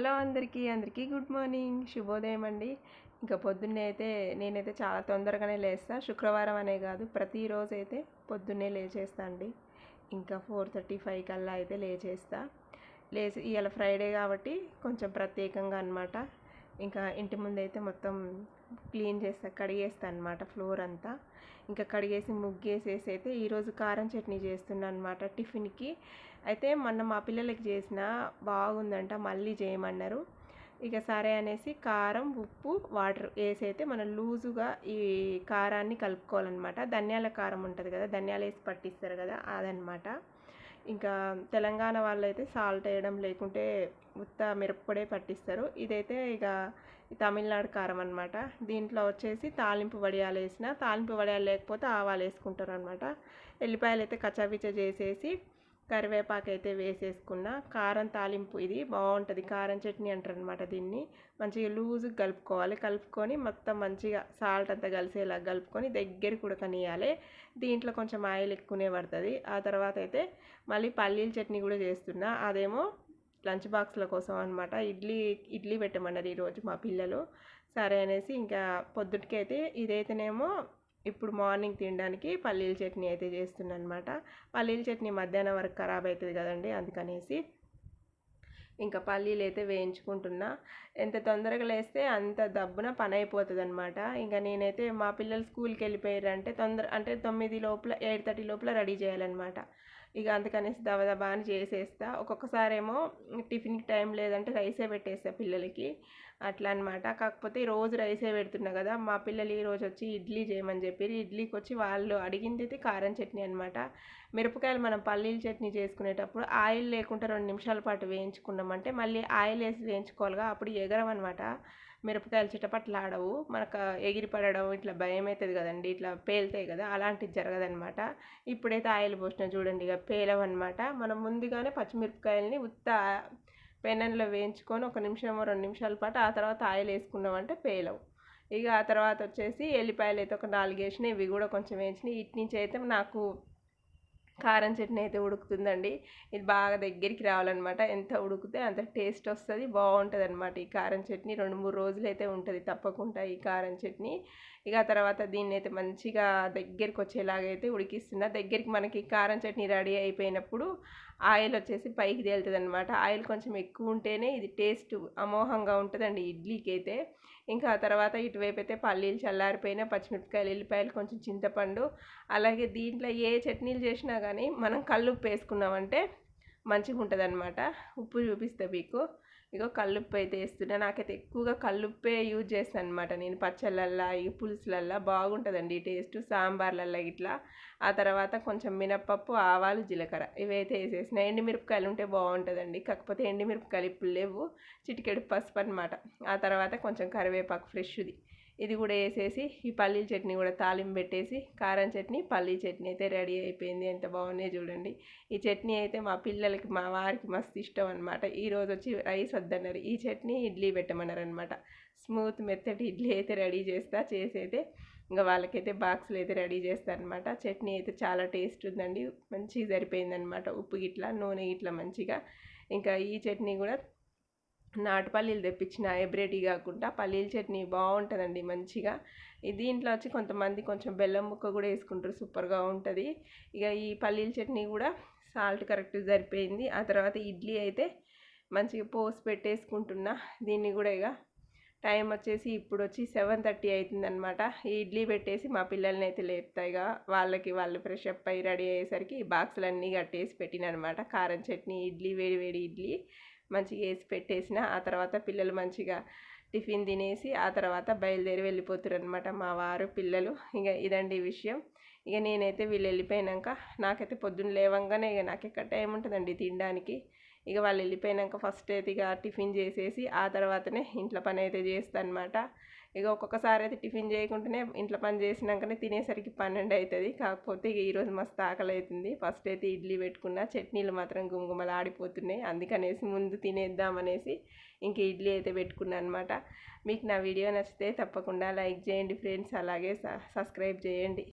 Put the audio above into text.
Hello అందరికీ అందరికీ good morning. శుభోదయం అండి. ఇంకా పొద్దున్నే అయితే నేనైతే చాలా తొందరగానే లేస్తా. శుక్రవారం అనే కాదు ప్రతిరోజు అయితే పొద్దున్నే లేచేస్తా అండి. ఇంకా ఫోర్ థర్టీ ఫైవ్ కల్లా అయితే లేచేస్తా. లేచి ఇవాళ ఫ్రైడే కాబట్టి కొంచెం ప్రత్యేకంగా అనమాట ఇంకా ఇంటి ముందైతే మొత్తం క్లీన్ చేస్తా కడిగేస్తా అనమాట ఫ్లోర్ అంతా. ఇంకా కడిగేసి ముగ్గేసేసి అయితే ఈరోజు కారం చట్నీ చేస్తున్నాను అనమాట టిఫిన్కి. అయితే మొన్న మా పిల్లలకి చేసిన బాగుందంట మళ్ళీ చేయమన్నారు. ఇక సరే అనేసి కారం ఉప్పు వాటర్ వేసి అయితే మనం లూజుగా ఈ కారాన్ని కలుపుకోవాలన్నమాట. ధనియాల కారం ఉంటుంది కదా ధనియాలు వేసి పట్టిస్తారు కదా అదనమాట ఇంకా తెలంగాణ వాళ్ళు అయితే సాల్ట్ వేయడం లేకుంటే ఉత్త మిరప్పొడే పట్టిస్తారు. ఇదైతే ఇక తమిళనాడు కారం అనమాట దీంట్లో వచ్చేసి తాలింపు వడియాలు వేసిన తాలింపు వడియాలు లేకపోతే ఆవాలు వేసుకుంటారు అనమాట ఎల్లిపాయలు అయితే కచ్చాపిచ్చ చేసేసి కరివేపాకు అయితే వేసేసుకున్న కారం తాలింపు ఇది బాగుంటుంది కారం చట్నీ అంటారు అనమాట దీన్ని. మంచిగా లూజ్గా కలుపుకోవాలి. కలుపుకొని మొత్తం మంచిగా సాల్ట్ అంతా కలిసేలా కలుపుకొని దగ్గరికి ఉడకనియాలి దీంట్లో కొంచెం ఆయిల్ ఎక్కువనే పడుతుంది. ఆ తర్వాత అయితే మళ్ళీ పల్లీల చట్నీ కూడా చేస్తున్నా. అదేమో లంచ్ బాక్స్ల కోసం అనమాట ఇడ్లీ ఇడ్లీ పెట్టమన్నారు ఈరోజు మా పిల్లలు. సరే అనేసి ఇంకా పొద్దుటికైతే ఇదైతేనేమో ఇప్పుడు మార్నింగ్ తినడానికి పల్లీల చట్నీ అయితే చేస్తున్నాను అనమాట పల్లీల చట్నీ మధ్యాహ్నం వరకు ఖరాబ్ అవుతుంది కదండి అందుకనేసి ఇంకా పల్లీలు అయితే వేయించుకుంటున్నా. ఎంత తొందరగా లేస్తే అంత దబ్బున పని అయిపోతుంది అనమాట ఇంకా నేనైతే మా పిల్లలు స్కూల్కి వెళ్ళిపోయారంటే తొందర అంటే తొమ్మిది లోపల ఎయిట్ థర్టీ లోపల రెడీ చేయాలన్నమాట. ఇక అందుకనేసి దబదబా అని చేసేస్తా. ఒక్కొక్కసారేమో టిఫిన్కి టైం లేదంటే రైసే పెట్టేస్తా పిల్లలకి. అట్లా అనమాట కాకపోతే రోజు రైసే పెడుతున్నా కదా మా పిల్లలు ఈరోజు వచ్చి ఇడ్లీ చేయమని చెప్పి ఇడ్లీకి వచ్చి వాళ్ళు అడిగింది అయితే కారం చట్నీ అనమాట మిరపకాయలు మనం పల్లీల చట్నీ చేసుకునేటప్పుడు ఆయిల్ లేకుండా రెండు నిమిషాల పాటు వేయించుకున్నామంటే మళ్ళీ ఆయిల్ వేసి వేయించుకోవాలిగా అప్పుడు ఎగరం అనమాట మిరపకాయలు చిటపట్లాడవు మనకు ఎగిరి పడడం ఇట్లా భయం అవుతుంది కదండి ఇట్లా పేలుతాయి కదా అలాంటిది జరగదనమాట ఇప్పుడైతే ఆయిల్ పోసిన చూడండి ఇక పేలవన్నమాట. మనం ముందుగానే పచ్చిమిరపకాయలని ఉత్త పెనంలో వేయించుకొని ఒక నిమిషం రెండు నిమిషాల పాటు ఆ తర్వాత ఆయిల్ వేసుకున్నామంటే పేలవు. ఇక ఆ తర్వాత వచ్చేసి ఎల్లిపాయలు అయితే ఒక నాలుగు వేసినాయి ఇవి కూడా కొంచెం వేయించినాయి ఇటు నుంచి అయితే నాకు కారం చట్నీ అయితే ఉడుకుతుందండి. ఇది బాగా దగ్గరికి రావాలన్నమాట. ఎంత ఉడికితే అంత టేస్ట్ వస్తుంది బాగుంటుంది అనమాట ఈ కారం చట్నీ. రెండు మూడు రోజులు అయితే ఉంటుంది తప్పకుండా ఈ కారం చట్నీ. ఇక తర్వాత దీన్ని అయితే మంచిగా దగ్గరికి వచ్చేలాగైతే ఉడికిస్తున్న. దగ్గరికి మనకి కారం చట్నీ రెడీ అయిపోయినప్పుడు ఆయిల్ వచ్చేసి పైకి తేలుతుంది అనమాట ఆయిల్ కొంచెం ఎక్కువ ఉంటేనే ఇది టేస్ట్ అమోహంగా ఉంటుందండి ఇడ్లీకి అయితే ఇంకా ఆ తర్వాత ఇటువైపు అయితే పల్లీలు చల్లారిపోయిన పచ్చిమిరపకాయలు ఎల్లిపాయలు కొంచెం చింతపండు అలాగే దీంట్లో ఏ చట్నీలు చేసినా కానీ మనం కళ్ళు ఉప్పు వేసుకున్నామంటే మంచిగా ఉంటుంది అనమాట ఉప్పు చూపిస్తే మీకు. ఇగో కల్లుప్పు అయితే వేస్తున్నా నాకైతే ఎక్కువగా కల్లుప్పే యూజ్ చేస్తాను అనమాట నేను పచ్చళ్ళల్లో ఈ పులుసులల్లో బాగుంటుందండి ఈ టేస్ట్. సాంబార్లల్లో ఇట్లా ఆ తర్వాత కొంచెం మినప్పప్పు ఆవాలు జీలకర్ర ఇవైతే వేసేసిన. ఎండిమిరపకాయలు ఉంటే బాగుంటుందండి. కాకపోతే ఎండిమిరపకాయలు ఇప్పుడు లేవు. చిటికెడు పసుపు అనమాట ఆ తర్వాత కొంచెం కరివేపాకు ఫ్రెష్ది. ఇది కూడా వేసేసి ఈ పల్లీల చట్నీ కూడా తాలింపు పెట్టేసి కారం చట్నీ పల్లీ చట్నీ అయితే రెడీ అయిపోయింది. ఎంత బాగున్నాయి చూడండి. ఈ చట్నీ అయితే మా పిల్లలకి మా వారికి మస్తు ఇష్టం అనమాట ఈరోజు వచ్చి రైస్ వద్దన్నారు. ఈ చట్నీ ఇడ్లీ పెట్టమన్నారు అనమాట స్మూత్ మెత్తటి ఇడ్లీ అయితే రెడీ చేస్తా చేసైతే ఇంకా వాళ్ళకైతే బాక్సులు అయితే రెడీ చేస్తారనమాట చట్నీ అయితే చాలా టేస్ట్ ఉందండి. మంచిగా సరిపోయిందనమాట ఉప్పు గిట్ల నూనె గిట్ల మంచిగా. ఇంకా ఈ చట్నీ కూడా నాటు పల్లీలు తెప్పించిన హైబ్రిడ్ కాకుండా పల్లీల చట్నీ బాగుంటుందండి మంచిగా. దీంట్లో వచ్చి కొంతమంది కొంచెం బెల్లం ముక్క కూడా వేసుకుంటారు సూపర్గా ఉంటుంది. ఇక ఈ పల్లీల చట్నీ కూడా సాల్ట్ కరెక్ట్ సరిపోయింది. ఆ తర్వాత ఇడ్లీ అయితే మంచిగా పోసి పెట్టేసుకుంటున్నా. దీన్ని కూడా ఇక టైం వచ్చేసి ఇప్పుడు వచ్చి సెవెన్ థర్టీ అవుతుందనమాట ఈ ఇడ్లీ పెట్టేసి మా పిల్లల్ని అయితే లేపుతాయిగా వాళ్ళకి వాళ్ళు ఫ్రెష్ అప్ అయ్యి రెడీ అయ్యేసరికి బాక్సులన్నీ కట్టేసి పెట్టినమాట కారం చట్నీ ఇడ్లీ వేడి వేడి ఇడ్లీ. మంచిగా వేసి పెట్టేసిన ఆ తర్వాత పిల్లలు మంచిగా టిఫిన్ తినేసి ఆ తర్వాత బయలుదేరి వెళ్ళిపోతారు అనమాట మా వారు పిల్లలు. ఇక ఇదండి విషయం. ఇక నేనైతే వీళ్ళు వెళ్ళిపోయినాక నాకైతే పొద్దున్న లేవంగానే ఇక నాకు ఎక్కడ టైం ఉంటుందండి తినడానికి. ఇక వాళ్ళు వెళ్ళిపోయినాక ఫస్ట్ అయితే ఇక టిఫిన్ చేసేసి ఆ తర్వాతనే ఇంట్లో పని అయితే చేస్తాను అనమాట ఇక ఒక్కొక్కసారి అయితే టిఫిన్ చేయకుండానే ఇంట్లో పని చేసినాకనే తినేసరికి పన్నెండు అవుతుంది కాకపోతే ఇక ఈరోజు మస్తు ఆకలి అవుతుంది ఫస్ట్ అయితే ఇడ్లీ పెట్టుకున్న చట్నీలు మాత్రం గుమగుమలు ఆడిపోతున్నాయి. అందుకనేసి ముందు తినేద్దామనేసి ఇంక ఇడ్లీ అయితే పెట్టుకున్నాను అనమాట మీకు నా వీడియో నచ్చితే తప్పకుండా లైక్ చేయండి ఫ్రెండ్స్. అలాగే సబ్స్క్రైబ్ చేయండి.